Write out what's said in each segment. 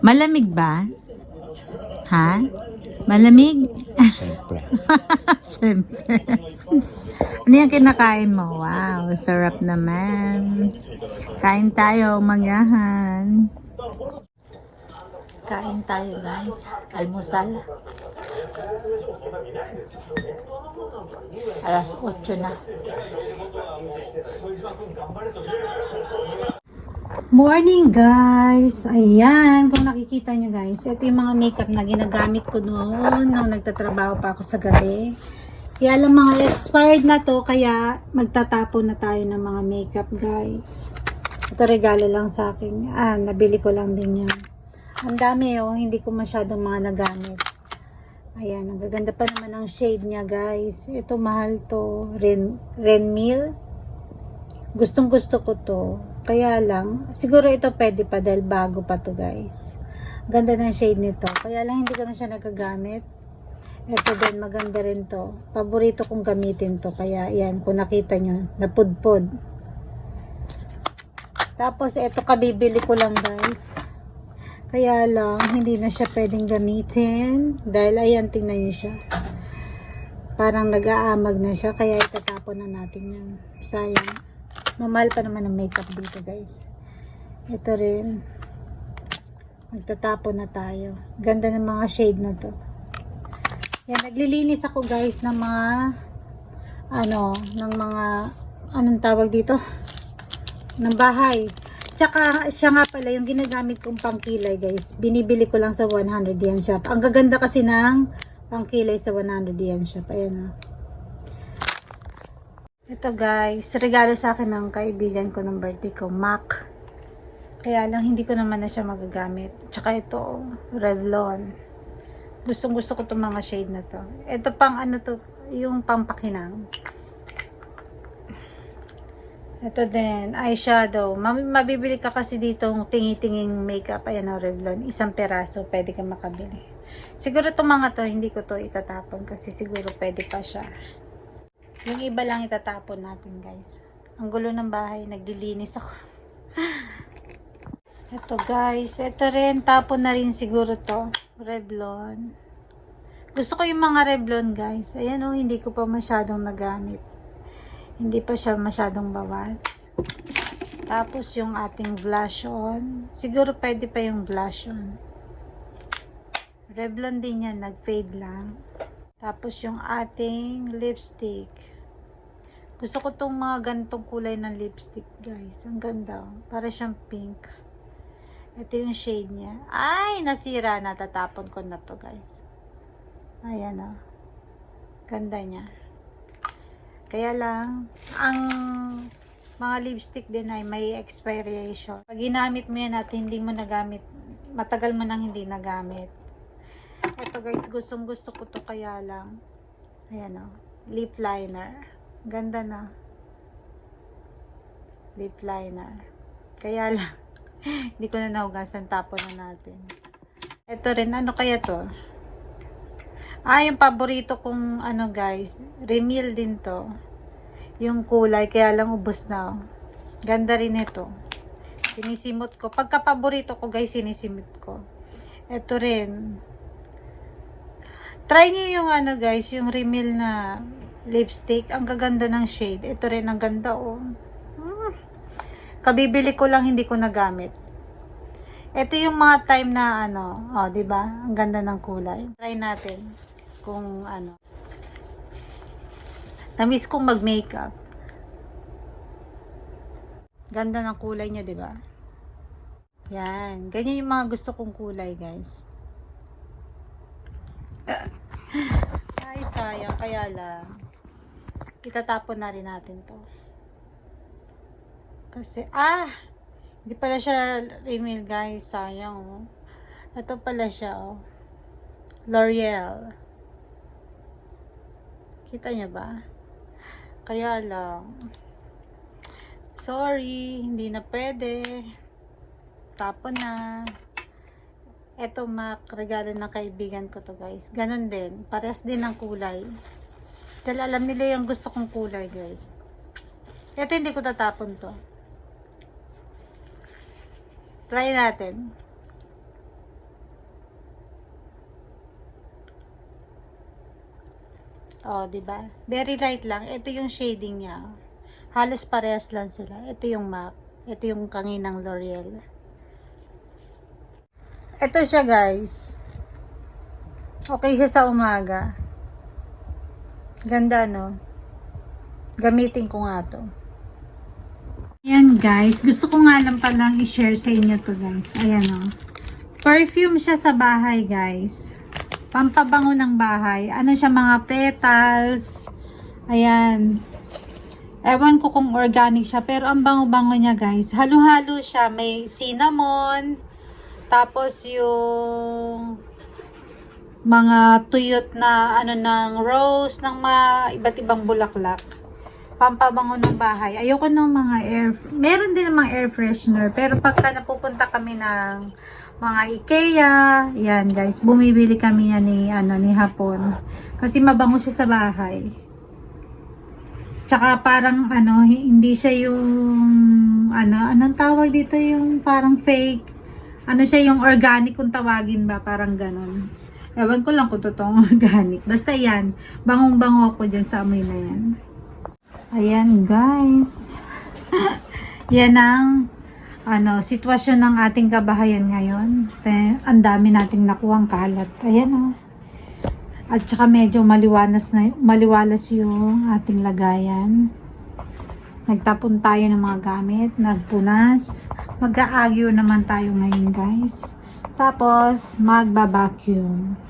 Malamig ba? Ha? Malamig? Siyempre. Siyempre. ano yung kinakain mo? Wow, sarap naman. Kain tayo, magahan. Kain tayo guys. Almusal. Alas 8 na. Morning guys! Ayan, kung nakikita nyo guys, ito yung mga makeup na ginagamit ko noon nung nagtatrabaho pa ako sa gabi. Kaya lang mga expired na to, kaya magtatapon na tayo ng mga makeup guys. Ito regalo lang sa akin. Ah, nabili ko lang din yan. Ang dami oh, hindi ko masyadong mga nagamit. Ayan, ang gaganda pa naman ang shade niya guys. Ito mahal to, Ren, Renmil. Gustong gusto ko to. Kaya lang, siguro ito pwede pa dahil bago pa to guys. Ganda ng shade nito. Kaya lang hindi ko na siya nagagamit. Ito din, maganda rin to. Paborito kong gamitin to. Kaya yan, kung nakita nyo, napudpod. Tapos ito kabibili ko lang guys. Kaya lang, hindi na siya pwedeng gamitin. Dahil ayan, tingnan nyo siya. Parang nag-aamag na siya. Kaya itatapon na natin yan. Sayang. Mamahal pa naman ang makeup dito guys. Ito rin. Magtatapon na tayo. Ganda ng mga shade na to. Yan, naglilinis ako guys ng mga ano, ng mga anong tawag dito? Ng bahay. Tsaka siya nga pala yung ginagamit kong pangkilay guys. Binibili ko lang sa 100 yen shop. Ang gaganda kasi ng pangkilay sa 100 yen shop. Ayan ah. Ito guys, regalo sa akin ng kaibigan ko ng birthday ko, Mac. Kaya lang hindi ko naman na siya magagamit. Tsaka ito, Revlon. Gustong gusto ko itong mga shade na to. Ito pang ano to, yung pampakinang. Ito din, eyeshadow. Mab- Mabibili ka kasi dito ng tingi-tinging makeup. Ayan o, Revlon. Isang peraso, pwede ka makabili. Siguro itong mga to, hindi ko to itatapon kasi siguro pwede pa siya. Yung iba lang itatapon natin, guys. Ang gulo ng bahay, naglilinis ako. Ito, guys. Ito rin, tapon na rin siguro to. Revlon. Gusto ko yung mga Revlon, guys. Ayan oh, hindi ko pa masyadong nagamit. Hindi pa siya masyadong bawas. Tapos yung ating blush on. Siguro pwede pa yung blush on. Revlon din yan, nag-fade lang. Tapos yung ating lipstick. Gusto ko tong mga ganitong kulay ng lipstick, guys. Ang ganda. Para siyang pink. Ito yung shade niya. Ay, nasira. Natatapon ko na to, guys. Ayan, oh. Ganda niya. Kaya lang, ang mga lipstick din ay may expiration. Pag ginamit mo yan at hindi mo nagamit, matagal mo nang hindi nagamit. Ito guys, gustong gusto ko to kaya lang. Ayan o. Lip liner. Ganda na. Lip liner. Kaya lang, hindi ko na nahugasan. Tapon na natin. Ito rin, ano kaya to? Ah, yung paborito kong ano guys, Remil din to. Yung kulay, kaya lang ubos na. oh. Ganda rin ito. Sinisimot ko. Pagka paborito ko guys, sinisimot ko. Ito rin. Try nyo yung ano guys, yung Remil na lipstick. Ang gaganda ng shade. Ito rin ang ganda oh. Hmm. Kabibili ko lang, hindi ko nagamit. Ito yung mga time na ano, oh, 'di ba? Ang ganda ng kulay. Try natin kung ano. Tamis kong mag-makeup. Ganda ng kulay niya, 'di ba? Yan, ganyan yung mga gusto kong kulay, guys. Ay, sayang. Kaya lang. Itatapon na rin natin to. Kasi, ah! Hindi pala siya email, guys. Sayang, oh. Ito pala siya, oh. L'Oreal. Kita niya ba? Kaya lang. Sorry, hindi na pwede. Tapon na. Ito, Mac, regalo ng kaibigan ko to, guys. Ganon din. Parehas din ng kulay. Dahil alam nila yung gusto kong kulay, guys. Ito hindi ko tatapon to. Try natin. Oh, 'di ba? Very light lang. Ito yung shading niya. Halos parehas lang sila. Ito yung MAC. Ito yung kanginang L'Oreal. Ito siya, guys. Okay siya sa umaga. Ganda, no? Gamitin ko nga to. Ayan, guys. Gusto ko nga lang palang i-share sa inyo to, guys. Ayan, oh. Perfume siya sa bahay, guys. Pampabango ng bahay. Ano siya, mga petals. Ayan. Ewan ko kung organic siya, pero ang bango-bango niya, guys. Halo-halo siya. May cinnamon. Tapos yung mga tuyot na ano ng rose ng mga iba't ibang bulaklak. Pampabango ng bahay. Ayoko ng mga air meron din ng mga air freshener pero pagka napupunta kami ng mga IKEA, yan guys, bumibili kami yan ni ano ni Hapon. Kasi mabango siya sa bahay. Tsaka parang ano, hindi siya yung ano, anong tawag dito yung parang fake. Ano siya yung organic kung tawagin ba, parang ganun. Ewan ko lang kung totoong organic. Basta yan, bangong-bango ako dyan sa amoy na yan. Ayan guys. yan ang ano, sitwasyon ng ating kabahayan ngayon. Te, ang dami nating nakuhang kalat. Ayan oh. At saka medyo maliwanas na, maliwalas yung ating lagayan. Nagtapon tayo ng mga gamit, nagpunas. Mag-aagyo naman tayo ngayon guys. Tapos, magba-vacuum.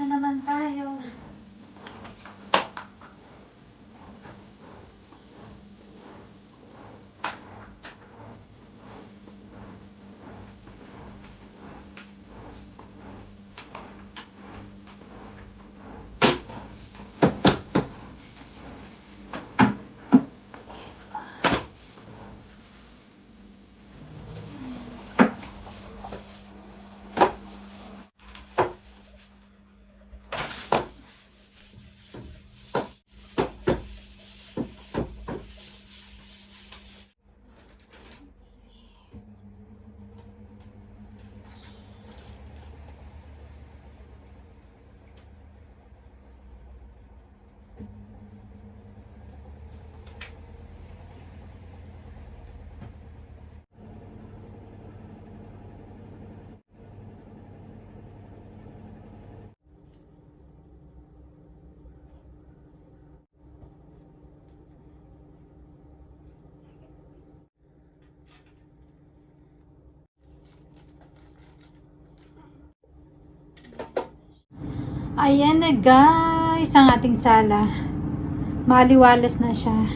Naman tayo. Ayan na guys, ang ating sala. Maliwalas na siya.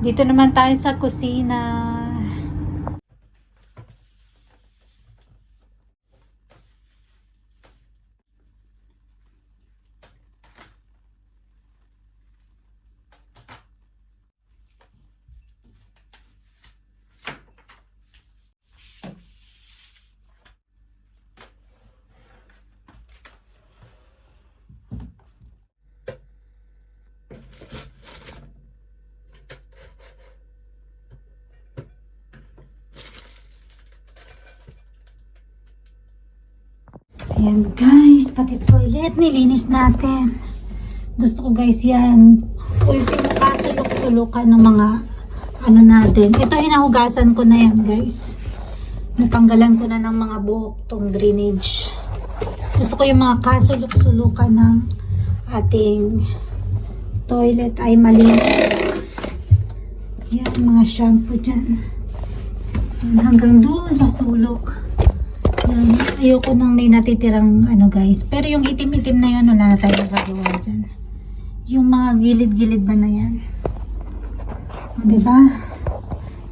Dito naman tayo sa kusina. Ayan guys, pati toilet nilinis natin. Gusto ko guys yan. Ultimo kasulok-sulukan ng mga ano natin. Ito hinahugasan ko na yan guys. Natanggalan ko na ng mga buhok tong drainage. Gusto ko yung mga kasulok-sulukan ng ating toilet ay malinis. Yan, mga shampoo dyan. Yan, hanggang doon sa sulok. Yan, ayoko nang may natitirang ano guys. Pero yung itim-itim na yun, wala na tayo magagawa dyan. Yung mga gilid-gilid ba na yan. O, diba?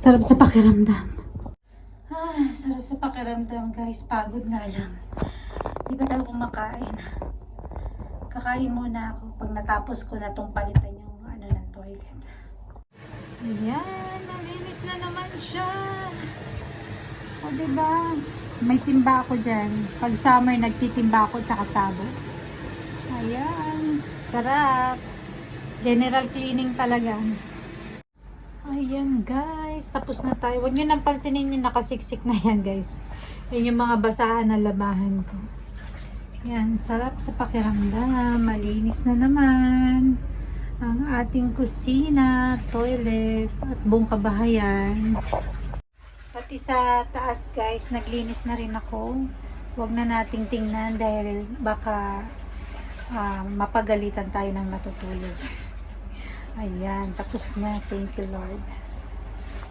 Sarap sa pakiramdam. Ah, sarap sa pakiramdam guys. Pagod nga lang. Di ba tayo kumakain? Kakain muna ako pag natapos ko na tong palitan yung ano ng toilet. Ayan, nalinis na naman siya. O, diba? May timba ako dyan. Pag summer, nagtitimba ako tsaka tabo. Ayan. Sarap. General cleaning talaga. Ayan, guys. Tapos na tayo. Huwag nyo nang pansinin yung nakasiksik na yan, guys. Yan yung mga basahan na labahan ko. Yan. Sarap sa pakiramdam. Malinis na naman. Ang ating kusina, toilet, at buong kabahayan. Pati sa taas guys, naglinis na rin ako. Huwag na nating tingnan dahil baka ah, mapagalitan tayo ng matutulog. Ayan, tapos na. Thank you Lord.